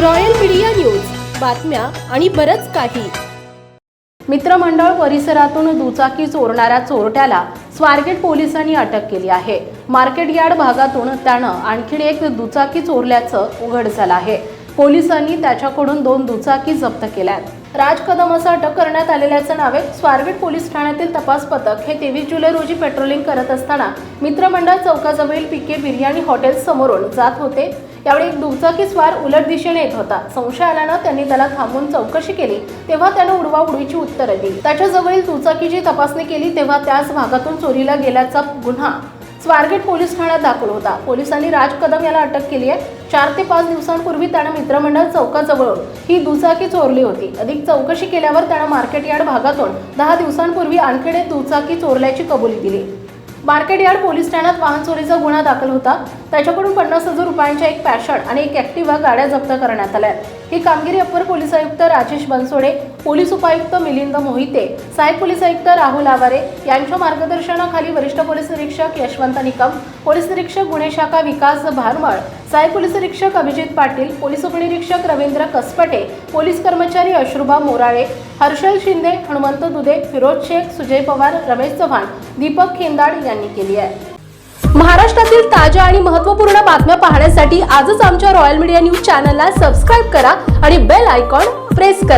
Royal media news. बातम्या आणि बरंच काही. मित्रमंडळ परिसरातून दुचाकी चोरणाऱ्या चोरट्याला स्वारगेट पोलिसांनी अटक केली आहे. मार्केट यार्ड भागातून त्यानं आणखीन एक दुचाकी चोरल्याचं उघड झालं आहे. पोलिसांनी त्याच्याकडून दोन दुचाकी जप्त केल्यात. राज कदम असं अटक करण्यात आलेल्याचं नावे स्वारगेट पोलीस ठाण्यातील तपास पथक हे तेवीस जुलै रोजी पेट्रोलिंग करत असताना मित्रमंडळ चौकाजवळील पिके बिर्याणी हॉटेल समोरून जात होते. त्यावेळी एक दुचाकी स्वार उलट दिशेने येत होता. संशय आल्यानं त्यांनी त्याला थांबून चौकशी केली. तेव्हा त्यानं उडवाउडवीची उत्तरं दिली. त्याच्या जवळील दुचाकीची तपासणी केली तेव्हा त्याच भागातून चोरीला गेल्याचा गुन्हा स्वारगेट पोलीस ठाण्यात दाखल होता. पोलिसांनी राज कदम याला अटक केली आहे चार ते पाच दिवसांपूर्वी त्यानं मित्रमंडळ चौकाजवळून ही दुचाकी चोरली होती. अधिक चौकशी केल्यावर त्यानं मार्केट यार्ड भागातून दहा दिवसांपूर्वी आणखी एक दुचाकी चोरल्याची कबुली दिली. मार्केट यार्ड पोलीस ठाण्यात वाहन चोरीचा गुन्हा दाखल होता. त्याच्याकडून पन्नास हजार रुपयांच्या एक पॅशन आणि एक ॲक्टिवा गाड्या जप्त करण्यात आल्या. ही कामगिरी अप्पर पोलीस आयुक्त राजेश बनसोडे पोलीस उपायुक्त मिलिंद मोहिते सहाय्यक पोलीस आयुक्त राहुल आवारे यांच्या मार्गदर्शनाखाली वरिष्ठ पोलीस निरीक्षक यशवंत निकम पोलीस निरीक्षक गुन्हे शाखा विकास भारमळ सहाय्यक पोलीस निरीक्षक अभिजित पाटील पोलीस उपनिरीक्षक रवींद्र कसपटे पोलीस कर्मचारी अश्रुभा मोराळे हर्षल शिंदे हनुमंत दुधे फिरोज शेख सुजय पवार रमेश चव्हाण दीपक खेंदाड यांनी केली आहे. महाराष्ट्रातील ताज्या आणि महत्त्वपूर्ण बातम्या पाहण्यासाठी आजच आमच्या रॉयल मीडिया न्यूज चॅनलला सबस्क्राईब करा आणि बेल आयकॉन प्रेस करा.